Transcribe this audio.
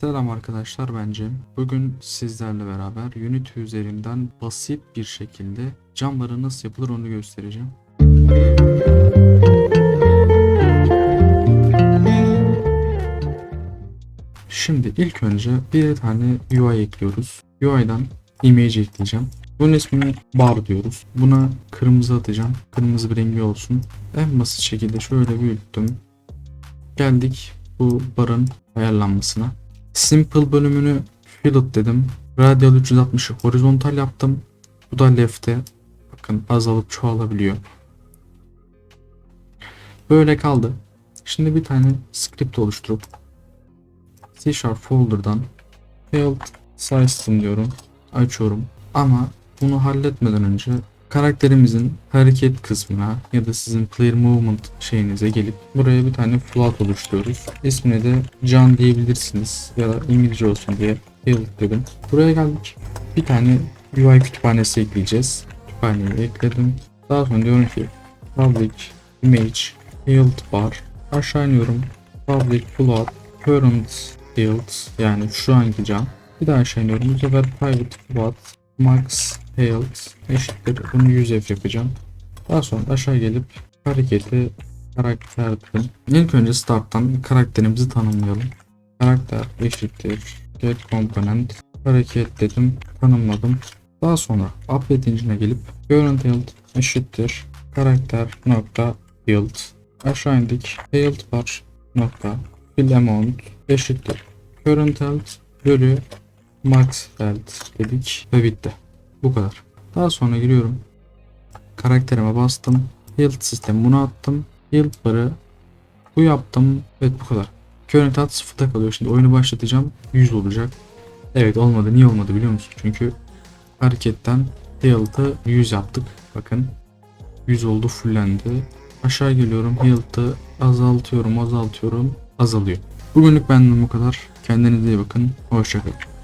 Selam arkadaşlar ben Cem. Bugün sizlerle beraber Unity üzerinden basit bir şekilde camları nasıl yapılır onu göstereceğim. Şimdi ilk önce bir tane UI ekliyoruz. UI'dan image ekleyeceğim. Bunun ismini bar diyoruz. Buna kırmızı atacağım. Kırmızı bir rengi olsun. En basit şekilde şöyle büyüttüm. Geldik bu barın ayarlanmasına. Simple bölümünü fillet dedim. Radial 360'ı horizontal yaptım. Bu da left'e. Bakın azalıp çoğalabiliyor. Böyle kaldı. Şimdi bir tane script oluşturup C Sharp folder'dan build system diyorum. Açıyorum. Ama bunu halletmeden önce karakterimizin hareket kısmına ya da sizin player movement şeyinize gelip buraya bir tane float oluşturuyoruz. İsmini de Can diyebilirsiniz ya da İngilizce olsun diye build dedim. Buraya geldik. Bir tane UI kütüphanesi ekleyeceğiz. Kütüphaneyi ekledim. Daha sonra diyorum ki public image build bar aşağı iniyorum. Public float current build yani şu anki can. Bir daha aşağı iniyorum. Bu sefer private float max build eşittir. Bunu 100f yapacağım. Daha sonra aşağı gelip hareketi karakter dedim. İlk önce starttan karakterimizi tanımlayalım. Karakter eşittir. Get component hareket dedim. Tanımladım. Daha sonra update engine'e gelip current build eşittir. Karakter nokta build. Aşağı indik. Build var nokta fill amount eşittir. Current build bölü max build dedik ve bitti. Bu kadar. Daha sonra giriyorum. Karakterime bastım. Build sistemi bunu attım. Build barı bu yaptım. Evet bu kadar. Current at sıfırda kalıyor. Şimdi oyunu başlatacağım. 100 olacak. Evet olmadı. Niye olmadı biliyor musun? Çünkü hareketten build'ı 100 yaptık. Bakın. 100 oldu fullendi. Aşağı geliyorum. Build'ı azaltıyorum azaltıyorum. Azalıyor. Bugünlük benden bu kadar. Kendinize iyi bakın. Hoşçakalın.